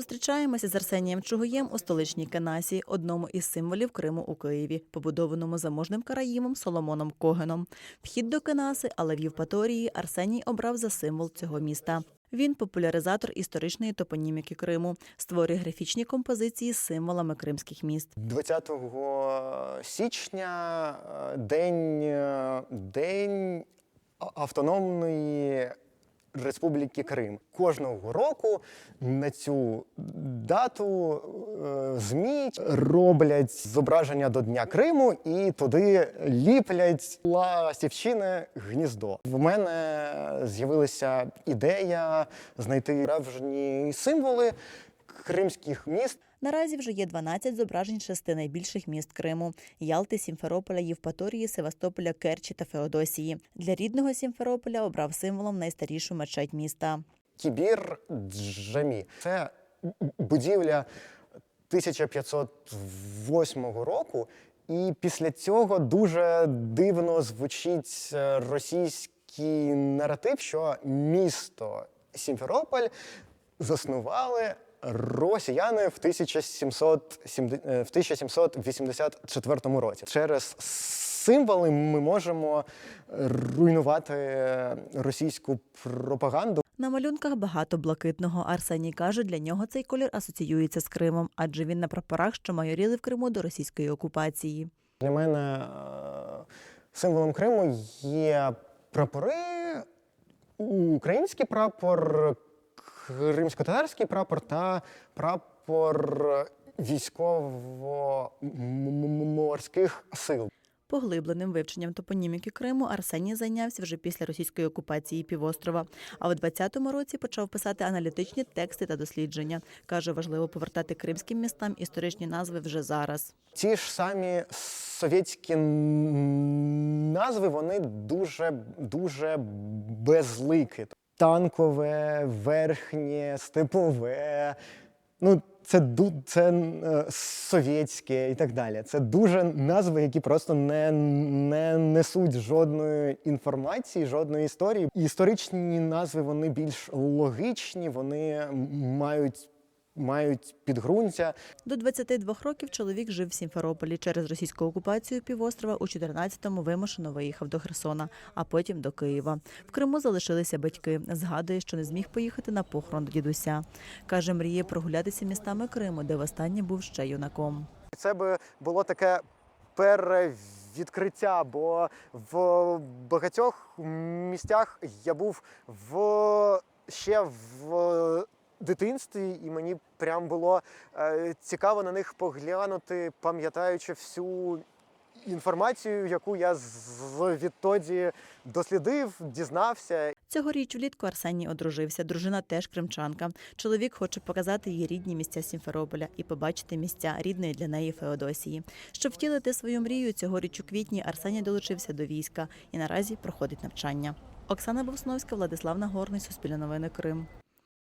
Зустрічаємося з Арсенієм Чугуєм у столичній Кенасі, одному із символів Криму у Києві, побудованому заможним караїмом Соломоном Когеном. Вхід до Кенаси, але в Євпаторії Арсеній обрав за символ цього міста. Він популяризатор історичної топоніміки Криму, створює графічні композиції з символами кримських міст. 20 січня е, день, е, день автономної Республіки Крим. Кожного року на цю дату е, ЗМІ роблять зображення до Дня Криму і туди ліплять ластівчине гніздо. В мене з'явилася ідея знайти справжні символи кримських міст. Наразі вже є 12 зображень шести найбільших міст Криму: Ялти, Сімферополя, Євпаторії, Севастополя, Керчі та Феодосії. Для рідного Сімферополя обрав символом найстарішу мечеть міста. Кібір Джамі. Це будівля 1508 року, і після цього дуже дивно звучить російський наратив, що місто Сімферополь заснували росіяни в 1770 е, в 1784 році. Через символи ми можемо руйнувати російську пропаганду. На малюнках багато блакитного. Арсеній каже, для нього цей колір асоціюється з Кримом, адже він на прапорах, що майоріли в Криму до російської окупації. Для мене е, символом Криму є прапори, український прапор, кримсько-татарський прапор та прапор військово-морських сил. Поглибленим вивченням топоніміки Криму Арсеній зайнявся вже після російської окупації півострова. А в 20-му році почав писати аналітичні тексти та дослідження. Каже, важливо повертати кримським містам історичні назви вже зараз. Ті ж самі совєтські назви, вони дуже, дуже безликі. Танкове, верхнє, степове. Ну, це, це е, совєтське і так далі. Це дуже назви, які просто не, не несуть жодної інформації, жодної історії. Історичні назви вони більш логічні, вони мають, мають підґрунтя. До 22 років чоловік жив в Сімферополі. Через російську окупацію півострова у 14-му вимушено виїхав до Херсона, а потім до Києва. В Криму залишилися батьки. Згадує, що не зміг поїхати на похорон до дідуся. Каже, мріє прогулятися містами Криму, де востаннє був ще юнаком. Це би було таке перевідкриття, бо в багатьох місцях я був в ще в дитинстві, і мені прям було е, цікаво на них поглянути, пам'ятаючи всю інформацію, яку я з- відтоді дослідив, дізнався. Цьогоріч влітку Арсеній одружився. Дружина теж кримчанка. Чоловік хоче показати їй рідні місця Сімферополя і побачити місця рідної для неї Феодосії. Щоб втілити свою мрію, цьогоріч у квітні Арсеній долучився до війська і наразі проходить навчання. Оксана Бовсновська, Владислав Нагорний, Суспільне новини Крим.